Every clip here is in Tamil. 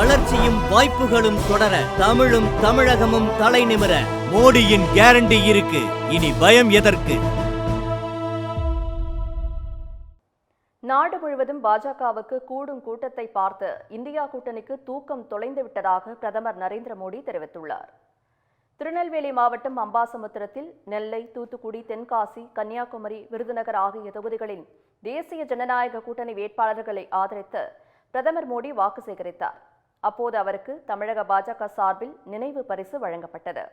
வளர்ச்சியும் வாய்ப்புகளும் தொடர தமிழும் தமிழகமும் தலை நிமிர மோடியின் கேரண்டி இருக்கு. இனி பயம் எதற்கு? நாடு முழுவதும் பாஜகவுக்கு கூடும் கூட்டத்தை பார்த்து இந்தியா கூட்டணிக்கு தூக்கம் தொலைந்து விட்டதாக பிரதமர் நரேந்திர மோடி தெரிவித்துள்ளார். திருநெல்வேலி மாவட்டம் அம்பாசமுத்திரத்தில் நெல்லை தூத்துக்குடி தென்காசி கன்னியாகுமரி விருதுநகர் ஆகிய தொகுதிகளின் தேசிய ஜனநாயக கூட்டணி வேட்பாளர்களை ஆதரித்து பிரதமர் மோடி வாக்கு சேகரித்தார். அப்போது அவருக்கு தமிழக பாஜக சார்பில் நினைவு பரிசு வழங்கப்பட்டது.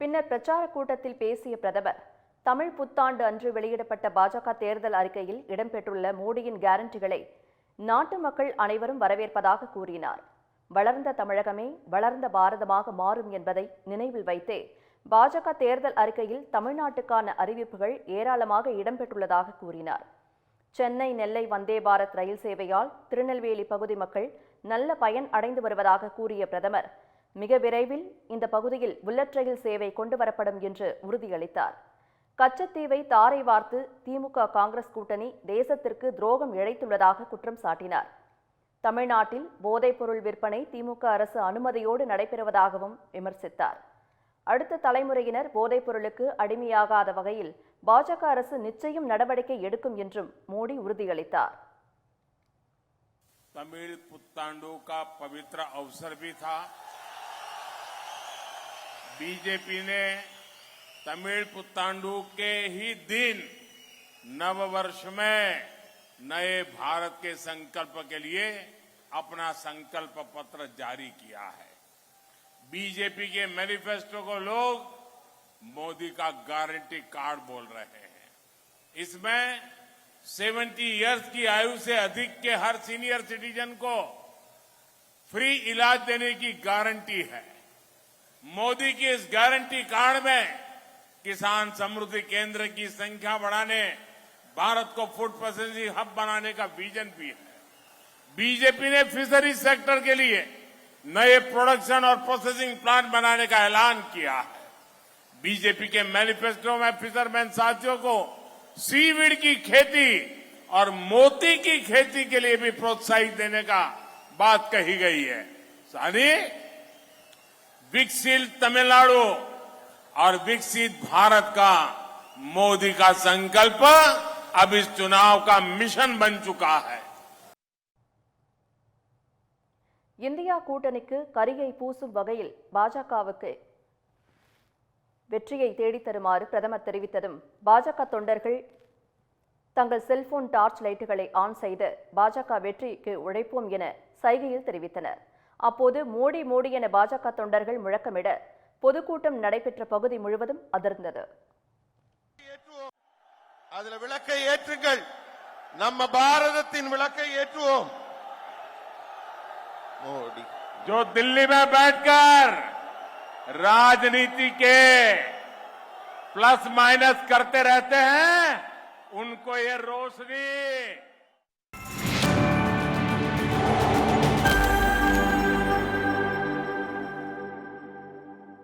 பின்னர் பிரச்சார கூட்டத்தில் பேசிய பிரதமர் தமிழ் புத்தாண்டு அன்று வெளியிடப்பட்ட பாஜக தேர்தல் அறிக்கையில் இடம்பெற்றுள்ள மோடியின் கேரண்டிகளை நாட்டு மக்கள் அனைவரும் வரவேற்பதாக கூறினார். வளர்ந்த தமிழகமே வளர்ந்த பாரதமாக மாறும் என்பதை நினைவில் வைத்தே பாஜக தேர்தல் அறிக்கையில் தமிழ்நாட்டுக்கான அறிவிப்புகள் ஏராளமாக இடம்பெற்றுள்ளதாக கூறினார். சென்னை நெல்லை வந்தே பாரத் ரயில் சேவையால் திருநெல்வேலி பகுதி மக்கள் நல்ல பயன் அடைந்து வருவதாக கூறிய பிரதமர் மிக விரைவில் இந்த பகுதியில் புல்லட் ரயில் சேவை கொண்டு வரப்படும் என்று உறுதியளித்தார். கச்சத்தீவை தாரை வார்த்து திமுக காங்கிரஸ் கூட்டணி தேசத்திற்கு துரோகம் இழைத்துள்ளதாக குற்றம் சாட்டினார் தமிழ்நாட்டில் போதைப்பொருள் விற்பனை திமுக அரசு அனுமதியோடு நடைபெறுவதாகவும் விமர்சித்தார் அடுத்த தலைமுறையினர் போதைப் பொருளுக்கு அடிமையாகாத வகையில் பாஜக அரசு நிச்சயம் நடவடிக்கை எடுக்கும் என்றும் மோடி உறுதியளித்தார் तमिल पुत्तांडु का पवित्र अवसर भी था बीजेपी ने तमिल पुत्तांडु के ही दिन नव वर्ष में नए भारत के संकल्प के लिए अपना संकल्प पत्र जारी किया है। बीजेपी के मैनिफेस्टो को लोग मोदी का गारंटी कार्ड बोल रहे हैं। इसमें 70 इयर्स की आयु से अधिक के हर सीनियर सिटीजन को फ्री इलाज देने की गारंटी है। मोदी की इस गारंटी कार्ड में किसान समृद्धि केंद्र की संख्या बढ़ाने, भारत को फ़ूड प्रोसेसिंग हब बनाने का विजन भी है। बीजेपी ने फिशरी सेक्टर के लिए नए प्रोडक्शन और प्रोसेसिंग प्लांट बनाने का ऐलान किया है। बीजेपी के मैनिफेस्टो में फिशरमैन साथियों को सीवीड की खेती और मोती की खेती के लिए भी प्रोत्साहित देने का बात कही गई है। यानी विकसित तमिलनाडु और विकसित भारत का मोदी का संकल्प अब इस चुनाव का मिशन बन चुका है இந்தியா கூட்டணிக்கு கரியை பூசும் வகையில் பாஜகவுக்கு வெற்றியை தேடித் தருமாறு பிரதமர் தெரிவித்ததும் பாஜக தொண்டர்கள் தங்கள் செல்போன் டார்ச் லைட்டுகளை ஆன் செய்து பாஜக வெற்றிக்கு உழைப்போம் என சைகையில் தெரிவித்தனர் அப்போது மோடி மோடி என பாஜக தொண்டர்கள் முழக்கமிட பொதுக்கூட்டம் நடைபெற்ற பகுதி முழுவதும் அதிர்ந்தது அதுல விளக்கை ஏற்றுங்கள் நம்ம பாரதத்தின் விளக்கை ஏற்றுவோம் மோடி जो दिल्ली में बैठकर राजनीति के प्लस माइनस करते रहते हैं उनको ये रोशनी